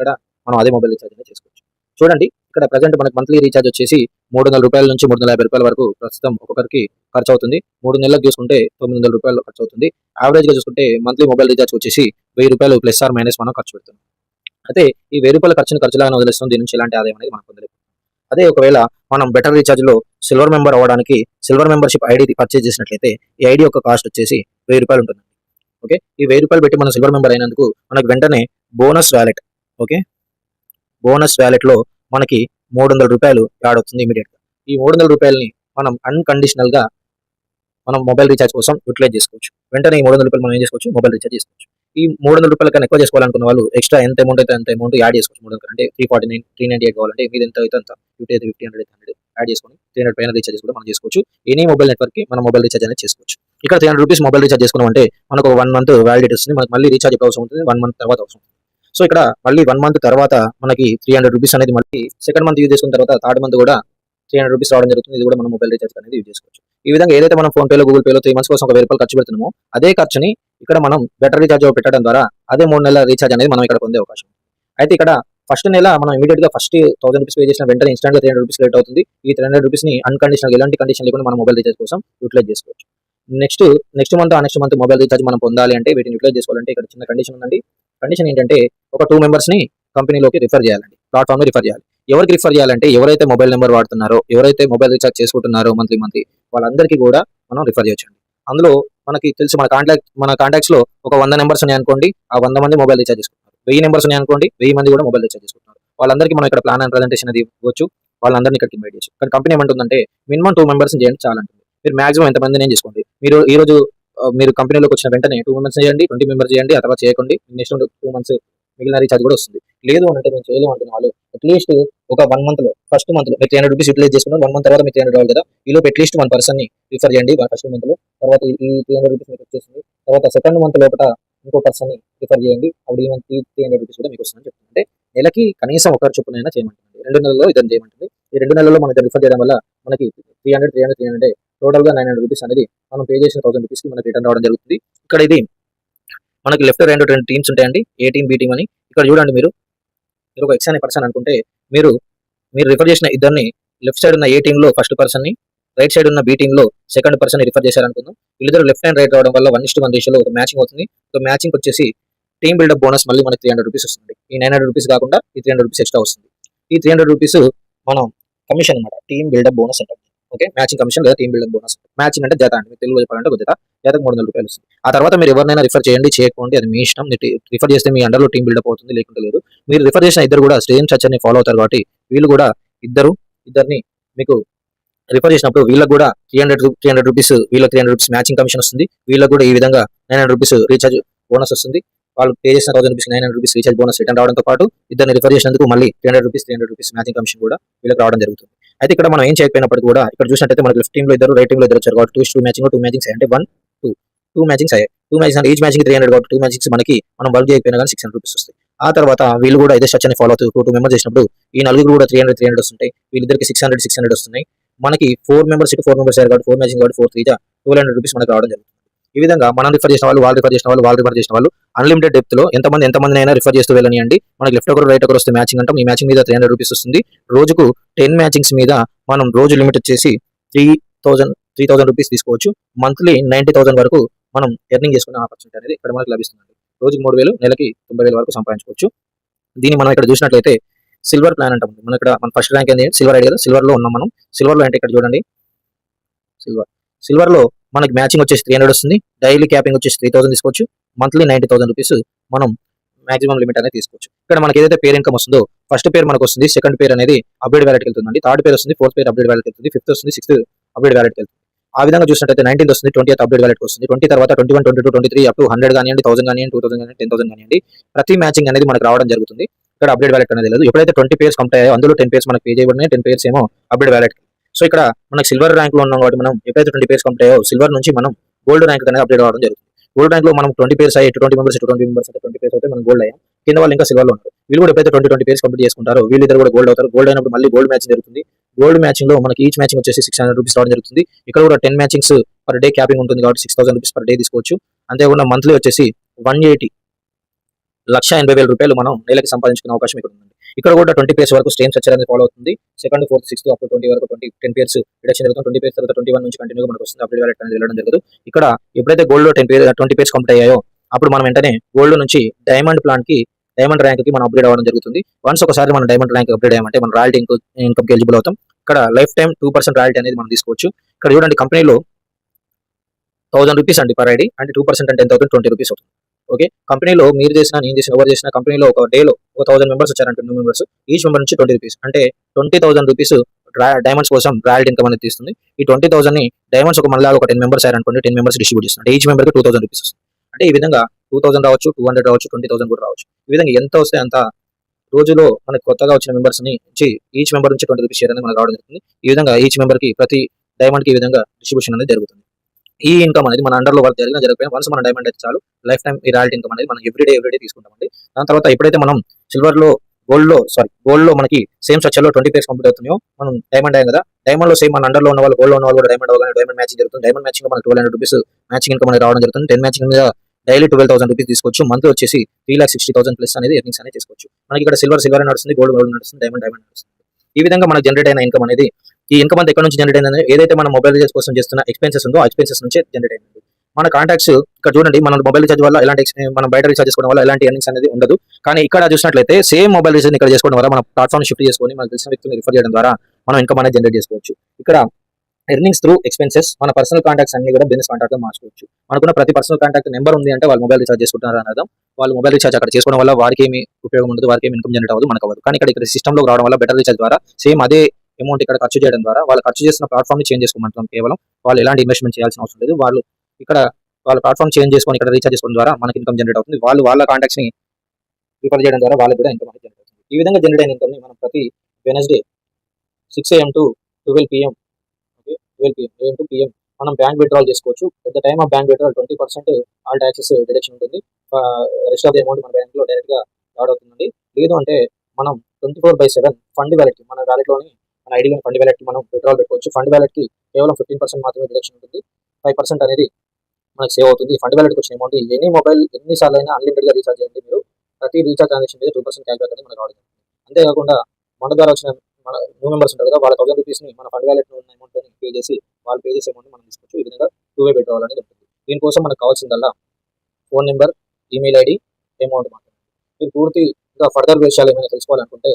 ఇక్కడ మనం అదే మొబైల్ రీఛార్జ్ అనేది చేసుకోవచ్చు. చూడండి ఇక్కడ ప్రజెంట్ మనకి మంత్లీ రీఛార్జ్ వచ్చేసి మూడు వందల రూపాయల నుంచి మూడు వందల యాభై రూపాయల వరకు ప్రస్తుతం ఒక్కొక్కరికి ఖర్చు అవుతుంది. మూడు నెలలకు చూసుకుంటే తొమ్మిది వందల రూపాయలు ఖర్చు అవుతుంది. యావరేజ్గా చూసుకుంటే మంత్లీ మొబైల్ రీఛార్జ్ వచ్చేసి వెయ్యి రూపాయలు ప్లస్ ఆర్ మైనస్ మనం ఖర్చు పెడుతున్నాం. అయితే ఈ వెయ్యి రూపాయల ఖర్చును ఖర్చులాగా వదిలేస్తాం దీని నుంచి ఎలాంటి ఆదాయం అనేది మనం పొందలేదు అదే ఒకవేళ మనం బెటర్ రీఛార్జ్లో సిల్వర్ మెంబర్ అవ్వడానికి సిల్వర్ మెంబర్షిప్ ఐడి పర్చేజ్ చేసినట్లయితే ఈ ఐడి యొక్క కాస్ట్ వచ్చేసి వెయ్యి రూపాయలు ఉంటుంది ఓకే ఈ వెయ్యి రూపాయలు పెట్టి మనం సిల్వర్ మెంబర్ అయినందుకు మనకు వెంటనే బోనస్ వ్యాలెట్ ఓకే? బోనస్ వ్యాలెట్లో మనకి మూడు వందల రూపాయలు యాడ్ అవుతుంది ఇమీడియట్గా. ఈ మూడు వందల రూపాయలని మనం అన్కండిషనల్గా మనం మొబైల్ రీఛార్జ్ కోసం యూటిలైజ్ చేసుకోవచ్చు. వెంటనే ఈ మూడు వందల రూపాయలు మనం ఏం చేసుకోవచ్చు? మొబైల్ రీఛార్జ్ చేసుకోవచ్చు. ఈ మూడు వందల రూపాయల కన్నా ఎక్కువ చేసుకోవాలనుకున్న వాళ్ళు ఎక్స్ట్రా ఎంత అమౌంట్ అయితే అంత అమౌంట్ యాడ్ చేసుకోవచ్చు. మూడు అంటే three forty nine three ninety eight కావాలంటే మీద ఎంత అయితే అంత ఫిఫ్టీ అయితే ఫిఫ్టీ హండ్రెడ్ హండ్రెడ్ యాడ్ చేసుకొని త్రీ హండ్రెడ్ పైన రీఛార్జ్ కూడా మనం చేసుకోవచ్చు. ఎనీ మొబైల్ నెట్వర్క్కి మనం మొబైల్ రీఛార్జ్ అనేది చేసుకోవచ్చు. ఇక్కడ three hundred rupees mobile recharge చేసుకున్నాం అంటే మనకు వన్ మంత్ వ్యాలిడిటీ వస్తుంది. మనకు మళ్ళీ రీఛార్జ్ ఎప్పుడు అవసరం ఉంటుంది వన్ మంత్ తర్వాత అవసరం ఉంటుంది సో ఇక్కడ మళ్ళీ వన్ మంత్ తర్వాత మనకి త్రీ హండ్రెడ్ రూపీస్ అనేది మళ్ళీ సెకండ్ మంత్ యూజ్ చేసుకున్న తర్వాత థర్డ్ మంత్ కూడా త్రీ హండ్రెడ్ రూపీస్ రావడం జరుగుతుంది. ఇది కూడా మనం మొబైల్ రీఛార్జ్ అనేది యూజ్ చేసుకోవచ్చు. ఈ విధంగా ఏదైతే మనం ఫోన్ పేలో గూగుల్ పేలో త్రీ మంత్స్ కోసం ఒక వెయ్యి రూపాయలు ఖర్చు పెడుతున్నామో అదే ఖర్చుని ఇక్కడ మనం బెటర్ రీఛార్జ్ పెట్టడం ద్వారా అదే మూడు నెలల రీఛార్జ్ అనేది మనం ఇక్కడ పొందే అవకాశం అయితే ఇక్కడ ఫస్ట్ నెల మనం ఇమీడియట్గా ఫస్ట్ థౌసండ్ రూపీస్ పే చేసిన వెంటనే instant three hundred rupees credit అవుతుంది. ఈ త్రీ హండ్రెడ్ రూపీస్ని అన్కండిషనల్ ఎలాంటి కండిషన్ లేకుండా మనం మొబైల్ రీఛార్జ్ కోసం యూటిలైజ్ చేసుకోవచ్చు. నెక్స్ట్ నెక్స్ట్ మంత్ ఆ నెక్స్ట్ మంత్ మొబైల్ రీఛార్జ్ మనం పొందాలి అంటే వీటిని యూటిలైజ్ చేసుకోవాలంటే ఇక్కడ చిన్న కండిషన్ ఉందండి. కండిషన్ ఏంటంటే ఒక టూ మెంబర్స్ని కంపెనీలోకి రిఫర్ చేయాలండి. ప్లాట్ఫామ్ రిఫర్ చేయాలి. ఎవరికి రిఫర్ చేయాలంటే ఎవరైతే మొబైల్ నెంబర్ వాడుతున్నారో ఎవరైతే మొబైల్ రీఛార్జ్ చేసుకుంటున్నారో మంత్లీ మంత్లీ వాళ్ళందరికీ కూడా మనం రిఫర్ చేయొచ్చండి. అందులో మనకి తెలుసు మన కాంటాక్ట్ మన కాంటాక్ట్స్లో ఒక వంద నెంబర్స్ ఉన్నాయి అనుకోండి ఆ వంద మంది మొబైల్ రీఛార్జ్ చేసుకుంటారు వెయ్యి నెంబర్స్ ఉన్నాయి అనుకోండి వెయ్యి మంది కూడా మొబైల్ రీఛార్జ్ చేసుకుంటారు వాళ్ళందరికీ మనం ఇక్కడ ప్లాన్ అండ్ ప్రజెంటేషన్ అది ఇవ్వచ్చు. వాళ్ళందరినీ ఇక్కడికి ఇన్వైట్ చేయొచ్చు. కానీ కంపెనీ ఏమంటుందంటే మినిమం టూ మెంబర్స్ చేయండి చాలా మీరు మాక్సిమం ఎంతమంది నేను చేసుకోండి. మీరు ఈ రోజు మీరు కంపెనీలోకి వచ్చిన వెంటనే టూ మెంబర్స్ చేయండి ట్వంటీ మెంబర్స్ చేయండి ఆ తర్వాత చేయకండి. నెక్స్ట్ టూ మంత్స్ మిగిలిన రీఛార్జ్ కూడా వస్తుంది. లేదు అంటే మేము చేయలేము అంటున్న వాళ్ళు అట్లీస్ట్ ఒక వన్ మంత్లో ఫస్ట్ మంత్లో మీరు త్రీ హండ్రెడ్ రూపీస్ యూటిలైజ్ చేసుకున్నారు వన్ మంత్ తర్వాత మీకు త్రీ హండ్రెడ్ కావాలి కదా. ఈలోపు అట్లీస్ట్ వన్ పర్సన్ని రిఫర్ చేయండి ఫస్ట్ మంత్లో. తర్వాత ఈ త్రీ హండ్రెడ్ రూపీస్ మీకు వచ్చేసింది. తర్వాత సెకండ్ మంత్ లోపల ఇంకో పర్సన్ని రిఫర్ చేయండి అప్పుడు ఈ మంత్ త్రీ హండ్రెడ్ రూపీస్ కూడా మీకు వస్తుందని చెప్తుంది అంటే నెలకి కనీసం ఒకరి చొప్పునైనా చేయమంటుంది రెండు నెలల్లో ఇద్దరు చేయమంటుంది. ఈ రెండు నెలల్లో మనం రిఫర్ చేయడం వల్ల మనకి three hundred three hundred three hundred టోటల్గా నైన్ హండ్రెడ్ రూపీస్ అనేది మనం పే చేసిన థౌసండ్ రూపీస్కి మనకి రిటర్న్ రావడం జరుగుతుంది. ఇక్కడ ఇది మనకి లెఫ్ట్ రెండు రెండు టీమ్స్ ఉంటాయండి. ఏ టీం బి టీం అని. ఇక్కడ చూడండి మీరు. మీరు ఒక ఎక్స్ అనే పర్సన్ అనుకుంటే మీరు మీరు రిఫర్ చేసిన ఇద్దరిని లెఫ్ట్ సైడ్ ఉన్న ఏ టీమ్లో ఫస్ట్ పర్సన్ని రైట్ సైడ్ ఉన్న బి టీంలో లో సెకండ్ పర్సన్ రిఫర్ చేశారనుకుందాం. వీళ్ళిద్దరు లెఫ్ట్ అండ్ రైట్ రావడం వల్ల వన్ ఇస్ట్ వన్ రేషియోలో ఒక మ్యాచింగ్ అవుతుంది. ఒక మ్యాచింగ్ వచ్చేసి టీమ్ బిల్డప్ బోనస్ మళ్ళీ మనకి త్రీ హండ్రెడ్ రూపీస్ వస్తుంది. ఈ నైన్ హండ్రెడ్ రూపీస్ కాకుండా ఈ త్రీ హండ్రెడ్ రూపీస్ ఎక్స్ట్రా వస్తుంది. ఈ త్రీ హండ్రెడ్ రూపీస్ మనం కమిషన్ అనమాట టీమ్ బిల్డప్ బోనస్ అంటాం. ఓకే మ్యాచింగ్ కమిషన్ లేదా టీమ్ బిల్డింగ్ బోనస్ మ్యాచింగ్ అంటే జత అండి. మీకు తెలుగు చెప్పాలంటే ఒక జత. జతకు మూడు వందల రూపాయలు వస్తుంది. ఆ తర్వాత మీరు ఎవరినైనా రిఫర్ చేయండి చేయకపోండి అది మీ ఇష్టం. రిఫర్ చేస్తే మీ అండర్లో టీం బిల్డప్ అవుతుంది లేకుంటే లేదు. మీరు రిఫర్ చేసిన ఇద్దరు కూడా సేమ్ స్ట్రక్చర్ ఫాలో అవుతారు కాబట్టి వీళ్ళు కూడా ఇద్దరు ఇద్దరిని మీకు రిఫర్ చేసినప్పుడు వీళ్ళకి కూడా three hundred three hundred rupees వీళ్ళకి three hundred rupees matching commission వస్తుంది. వీళ్ళకి కూడా ఈ విధంగా nine hundred rupees recharge bonus వస్తుంది. వాళ్ళు పే చేసిన thousand rupees nine hundred rupees recharge bonus return రావడంతో పాటు ఇద్దరిని రిఫర్ చేసినందుకు మళ్ళీ three hundred rupees three hundred rupees matching commission కూడా వీళ్ళకి రావడం జరుగుతుంది. అయితే ఇక్కడ మనం ఏం చేయకపోయినప్పుడు కూడా ఇక్కడ చూసినట్టయితే మనకి లెఫ్ట్ టీమ్లో ఇద్దరు రైట్లో ఇద్దరు వచ్చారు కాబట్టి two two matching two matchings అంటే వన్ టూ టూ మ్యాచింగ్స్ అయ్యాయి. టూ మ్యాచింగ్స్ అంటే ఈచ్ మ్యాచింగ్ త్రీ హండ్రెడ్ కాబట్టి టూ మ్యాచింగ్స్ మనకి మనం బల్క్ చేయకపోయినా కానీ సిక్స్ హండ్రెడ్ రూపీస్ వస్తాయి. ఆ తర్వాత వీళ్ళు కూడా ఇదే స్ట్రక్చర్ ఫాలో అవుతూ టూ టూ మెంబర్స్ చేసినప్పుడు ఈ నలుగురు కూడా త్రీ హండ్రెడ్ త్రీ హండ్రెడ్ వస్తుంటాయి. వీళ్ళిద్దరికి సిక్స్ హండ్రెడ్ సిక్స్ హండ్రెడ్ వస్తున్నాయి. మనకి ఫోర్ మెంబర్స్ ఫోర్ మెంబర్స్ అయ్యారు కాబట్టి ఫోర్ మ్యాచింగ్ కాబట్టి four three two hundred rupees మనకి రావడం జరుగుతుంది. ఈ విధంగా మనం రిఫర్ చేసిన వాళ్ళు వాళ్ళు రిఫర్ చేసిన వాళ్ళు వాళ్ళు రిఫర్ చేసిన వాళ్ళు అన్లిమిటెడ్ డెప్త్లో ఎంతమంది ఎంతమంది అయినా రిఫర్ చేస్తూ వెళ్ళనియండి. మనకి లెఫ్ట్ ఒకరు రైట్ ఒకరు వస్తే మ్యాచింగ్ అంటాం. ఈ మ్యాచింగ్ మీద త్రీ హండ్రెడ్ రూపీస్ వస్తుంది. రోజుకు టెన్ మ్యాచింగ్స్ మీద మనం రోజు లిమిట్ వచ్చేసి three thousand three thousand rupees తీసుకోవచ్చు. మంత్లీ నైన్టీ థౌసండ్ వరకు మనం ఎర్నింగ్ చేసుకునే ఆపర్చునిటీ అనేది ఇక్కడ మనకి లభిస్తుంది రోజుకి మూడు వేలు నెలకి తొంభై వేల వరకు సంపాదించుకోవచ్చు. దీన్ని మనం ఇక్కడ చూసినట్లయితే సిల్వర్ ప్లాన్ అంటాం. మనం ఇక్కడ మన ఫస్ట్ ర్యాంక్ అనేది సిల్వర్ ఐడి కదా సిల్వర్లో ఉన్నాం మనం. సిల్వర్లో అంటే ఇక్కడ చూడండి. సిల్వర్ సిల్వర్లో మనకి మ్యాచింగ్ వచ్చేసి త్రీ హండ్రెడ్ వస్తుంది. డైలీ క్యాపింగ్ వచ్చేసి త్రీ థౌసండ్ తీసుకోవచ్చు. మంత్లీ నైన్టీ థౌసండ్ రూపీస్ మనం మాక్సిమం లిమిట్ అనేది తీసుకోవచ్చు. ఇక్కడ మనకి ఏదైతే పేర్ ఇన్కమ్ వస్తుందో ఫస్ట్ పేరు మనకు వస్తుంది సెకండ్ పేర్ అనేది అప్డేట్ వ్యాలెట్ వెళ్తుందండి. థర్డ్ పేర్ వస్తుంది ఫోర్త్ పేర్ అప్డేట్ వ్యాలెట్ వెళ్తుంది ఫిఫ్త్ వస్తుంది సిక్స్త్ అప్డేట్ వ్యాలెట్ వెళ్తుంది. ఆ విధంగా చూసినట్టయితే నైన్టీన్ వస్తుంది ట్వంటీ అప్డేట్ వ్యాలెట్ వస్తుంది. ట్వంటీ తర్వాత twenty one twenty two twenty three up to hundred కానివ్వండి థౌసండ్ కానివ్వండి టూ థౌసండ్ కానివ్వండి టెన్ థౌసండ్ కానివ్వండి ప్రతి మ్యాచింగ్ అనేది మనకు రావడం జరుగుతుంది. ఇక్కడ అప్డేట్ వ్యాలెట్ అనేది లేదు. ఎప్పుడైతే ట్వంటీ పేర్స్ కంప్లీట్ అయ్యాయో అందులో టెన్ పేర్స్ మనకు పే చేయబడినాయి టెన్ పేర్స్ ఏమో అప్డేట్ వ్యాలెట్ సో ఇక్కడ మనకి సిల్వర్ ర్యాంక్లో ఉన్నాం కాబట్టి మనం ఎప్పుడైతే ట్వంటీ పేర్స్ కంప్లీట్ అయ్యో సిల్వర్ నుంచి మనం గోల్డ్ ర్యాంక్ అనేది అప్డేట్ అవ్వడం జరుగుతుంది. గోల్డ్ ర్యాంక్లో మనం ట్వంటీ పేర్స్ అయ్యి ట్వంటీ మెంబర్స్ ట్వంటీ మెంబర్స్ అంటే ట్వంటీ పేర్స్ అయితే మనం గోల్డ్ అయ్యాం. కింద వాళ్ళు ఇంకా సిల్వర్లో ఉంటారు వీళ్ళు కూడా ఎప్పుడైతే ట్వంటీ ట్వంటీ పేర్స్ కంప్లీట్ చేసుకుంటారో వీళ్ళిద్దరు కూడా గోల్డ్ అవుతారు. గోల్డ్ అయినప్పుడు మళ్ళీ గోల్డ్ మ్యాచ్ జరుగుతుంది. గోల్డ్ మ్యాచింగ్లో మనకి ఈచ్ మ్యాచింగ్ వచ్చేసి సిక్స్ హండ్రెడ్ రూపీస్ రావడం జరుగుతుంది. ఇక్కడ కూడా ten matchings per day capping ఉంటుంది కాబట్టి six thousand rupees per day తీసుకోవచ్చు. అంతేకాకుండా మంత్లీ వచ్చేసి వన్ ఎయిటీ లక్ష ఎనభై వేల రూపాయలు మనం నెలకి సంపాదించుకునే అవకాశం ఇక్కడ ఉంది ఇక్కడ కూడా ట్వంటీ పేర్స్ వరకు స్టేమ్ స్ట్రక్చర్ అనేది ఫాలో అవుతుంది second fourth sixth up twenty వరకు ట్వంటీ టెన్ పేర్స్ రిడక్షన్ జరుగుతుంది. ట్వంటీ పేర్స్ తర్వాత ట్వంటీ వన్ నుంచి కంటిన్యూగా మనకు వస్తుంది. అప్డేట్ వ్యాలెట్ అనేది వెళ్ళడం జరుగుతుంది. ఇక్కడ ఎప్పుడైతే గోల్డ్లో ten pair twenty pairs complete అయ్యాయో అప్పుడు మనం వెంటనే గోల్డ్ నుంచి డైమండ్ ప్లాన్కి డైమండ్ ర్యాంక్కి మనం అప్గ్రేడ్ అవ్వడం జరుగుతుంది. వన్స్ ఒకసారి మనం డైమండ్ ర్యాంక్ అప్గ్రేడ్ అయ్యామంటే మనం రాయల్టీ ఇన్కమ్ ఎలిజిబుల్ అవుతాం. ఇక్కడ life time two percent royalty అనేది మనం తీసుకోవచ్చు. ఇక్కడ చూడండి కంపెనీలో థౌసండ్ రూపీస్ అండి పర్ ఐడి అంటే టూ పర్సెంట్ అంటే ఎంత అవుతుంది? ట్వంటీ రూపీస్ అవుతుంది. ఓకే కంపెనీలో మీరు చేసిన నేను చేసిన ఎవరు చేసిన కంపెనీలో ఒక డేలో ఒక థౌసండ్ మెంబర్స్ వచ్చారంటే న్యూ మెంబర్స్ ఈచ్ మెంబర్ నుంచి ట్వంటీ రూపీస్ అంటే ట్వంటీ థౌసండ్ రూపీస్ డైమండ్స్ కోసం రాయల్టీ ఇన్కమ్ అనేది తీస్తుంది. ఈ ట్వంటీ థౌసండ్ని డైమండ్స్ ఒక మళ్ళీ ఒక టెన్ మెంబర్స్ అయ్యారనుకోండి టెన్ మెంబర్స్ డిస్ట్రిబ్యూట్ చేస్తుంది అంటే ఈచ్ మెంబర్కి టూ థౌసండ్ రూపీస్ వస్తుంది. అంటే ఈ విధంగా టూ థౌసండ్ రావచ్చు టూ హండ్రెడ్ రావచ్చు ట్వంటీ థౌసండ్ కూడా రావచ్చు. ఈ విధంగా ఎంత వస్తే అంత రోజులో మనకు కొత్తగా వచ్చిన మెంబర్స్ని నుంచి ఈచ్ మెంబర్ నుంచి ట్వంటీ రూపీస్ షేర్ అనేది మనకు రావడం జరుగుతుంది. ఈ విధంగా ఈచ్ మెంబర్కి ప్రతి డైమండ్కి ఈ విధంగా డిస్ట్రిబ్యూషన్ అనేది జరుగుతుంది. ఈ ఇన్కమ్ అనేది మన అండర్లో జరిగిన జరిగిపోయిన వన్స్ మన డైమండ్ అయితే చాలు లైఫ్ టైం ఈ రాయల్టీ ఇన్కమ్ అనేది మనం ఎవ్రీడే ఎవ్రీడే తీసుకుంటామండి. దాని తర్వాత ఎప్పుడైతే మనం సిల్వర్లో సారీ గోల్డ్లో మనకి సేమ్ స్ట్రక్చర్లో ట్వంటీ పేర్స్ కంప్లీట్ అవుతున్నాయో మనం డైమండ్ అయ్యాం కదా డైమండ్లో సేమ్ మన అండర్లో ఉన్న వాళ్ళు గోల్డ్లో ఉన్న వాళ్ళు కూడా డైమండ్ అవ్వగానే డైమండ్ మ్యాచింగ్ జరుగుతుంది. డైమండ్ మ్యాచింగ్ మనకి twelve hundred rupees matching income అనేది రావడం జరుగుతుంది. టెన్ మ్యాచింగ్ మీద డైలీ ట్వెల్వ్ థౌసండ్ రూపీస్ తీసుకోవచ్చు. మంత్ వచ్చేసి three lakh sixty thousand plus అనేది ఎర్నింగ్స్ అనేది తీసుకోవచ్చు మనకి ఇక్కడ సిల్వర్ సిల్వర్ నడుస్తుంది గోల్డ్ గోల్డ్ నడుస్తుంది డైమండ్ డైమండ్ నడుస్తుంది. ఈ విధంగా మనకు జనరేట్ అయిన ఇన్కమ్ అనేది ఈ ఇన్కమ్ అంతా ఎక్కడ నుంచి జనరేట్ అయింది? ఏదైతే మన మొబైల్ రీచార్జ్ కోసం చేస్తున్న ఎక్స్పెన్సెస్ ఉందో ఆ ఎక్స్పెన్సెస్ నుంచి జనరేట్ అయింది. మన కాంటాక్ట్స్ ఇక్కడ చూడండి మన మొబైల్ రీచార్జ్ వల్ల ఎలాంటి మనం బయట రీచార్జ్ చేసుకోవడం వల్ల ఎలాంటి ఎర్నింగ్స్ అనేది ఉండదు. కానీ ఇక్కడ చూసినట్లయితే సేమ్ మొబైల్ రీచార్జ్ ఇక్కడ చేసుకోవడం వల్ల మన ప్లాట్ఫామ్ షిఫ్ట్ చేసుకొని మనకు తెలిసిన వ్యక్తిని రిఫర్ చేయడం ద్వారా మనం ఇన్కమ్ అనేది జనరేట్ చేసుకోవచ్చు. ఇక్కడ ఎర్నింగ్స్ త్రూ ఎక్స్పెన్సెస్ మన పర్సనల్ కాంటాక్ట్స్ అన్ని కూడా బిజినెస్ కాంటాక్ట్ మార్చుకోవచ్చు. మనకున్న ప్రతి పర్సనల్ కాంటాక్ట్ నెంబర్ ఉంది అంటే వాళ్ళు మొబైల్ రీచార్జ్ చేసుకుంటున్నారు అని అర్థం. వాళ్ళు మొబైల్ రీచార్జ్ అక్కడ చేసుకోవడం వల్ల వారికి ఏమి ఉపయోగం ఉండదు వారికి ఏమి ఇన్కమ్ జనరేట్ అవ్వదు మనకు అవ్వదు. కానీ ఇక్కడ ఇక్కడ సిస్టమ్లో రావడం వల్ల బెటర్ రీచార్జ్ ద్వారా సేమ్ అదే అమౌంట్ ఇక్కడ ఖర్చు చేయడం ద్వారా వాళ్ళు ఖర్చు చేసిన ప్లాట్ఫామ్ని చేంజ్ చేసుకోమంటాం కేవలం. వాళ్ళు ఎలాంటి ఇన్వెస్ట్మెంట్ చేయాల్సిన అవసరం లేదు. వాళ్ళు ఇక్కడ వాళ్ళ ప్లాట్ఫామ్ చేంజ్ చేసుకొని ఇక్కడ రీఛార్జ్ చేసుకోవడం ద్వారా మనకి ఇన్కమ్ జనరేట్ అవుతుంది. వాళ్ళు వాళ్ళ కాంటాక్ట్స్ని రిఫర్ చేయడం ద్వారా వాళ్ళకి కూడా ఇన్కమ్ అనేది జనరేట్ అవుతుంది. ఈ విధంగా జనరేట్ అయిన ఇన్కమ్ని మనం ప్రతి Wednesday six AM to twelve PM okay twelve PM AM to PM మనం బ్యాంక్ విత్డ్రాల్ చేసుకోవచ్చు. At the time of bank withdrawal twenty percent all taxes deduction ఉంటుంది. రెస్ట్ ఆఫ్ ది అమౌంట్ మన బ్యాంక్లో డైరెక్ట్గా యాడ్ అవుతుందండి. లేదు అంటే మనం twenty four by seven fund wallet మన వ్యాలెట్లోని లోని మన ఐడిలోని ఫండ్ వ్యాలెట్ మనం విత్డ్రాల్ పెట్టుకోవచ్చు. ఫండ్ వ్యాలెట్కి కేవలం ఫిఫ్టీన్ పర్సెంట్ మాత్రమే డిడక్షన్ ఉంటుంది. ఫైవ్ పర్సెంట్ అనేది మనకు సేవ్ అవుతుంది. ఫండ్ వ్యాలెట్ వచ్చిన అమౌంట్ ఎన్ని మొబైల్ ఎన్ని సార్లు అయినా అన్లిమిటెడ్గా రీఛార్జ్ చేయండి మీరు. ప్రతి రీఛార్జ్ ట్రాన్సాక్షన్ మీద టూ పర్సెంట్ క్యాష్ బ్యాక్ అనేది మనకు రావడం అంతేకాకుండా మన ద్వారా వచ్చిన మన న్యూ మెంబర్స్ ఉంటారు కదా వాళ్ళ థౌసండ్ రూపీస్ని మన ఫండ్ వ్యాలెట్ ఉన్న అమౌంట్ పే చేసి వాళ్ళు పే చేసే అమౌంట్ మనం తీసుకోవచ్చు. ఈ విధంగా టూ వే విత్డ్రాల్ అనేది ఉంటుంది దీనికోసం మనకు కావాల్సిందల్లా phone number email ID amount మాత్రమే. మీరు పూర్తిగా ఫర్దర్ విషయాలు ఏమైనా తెలుసుకోవాలనుకుంటే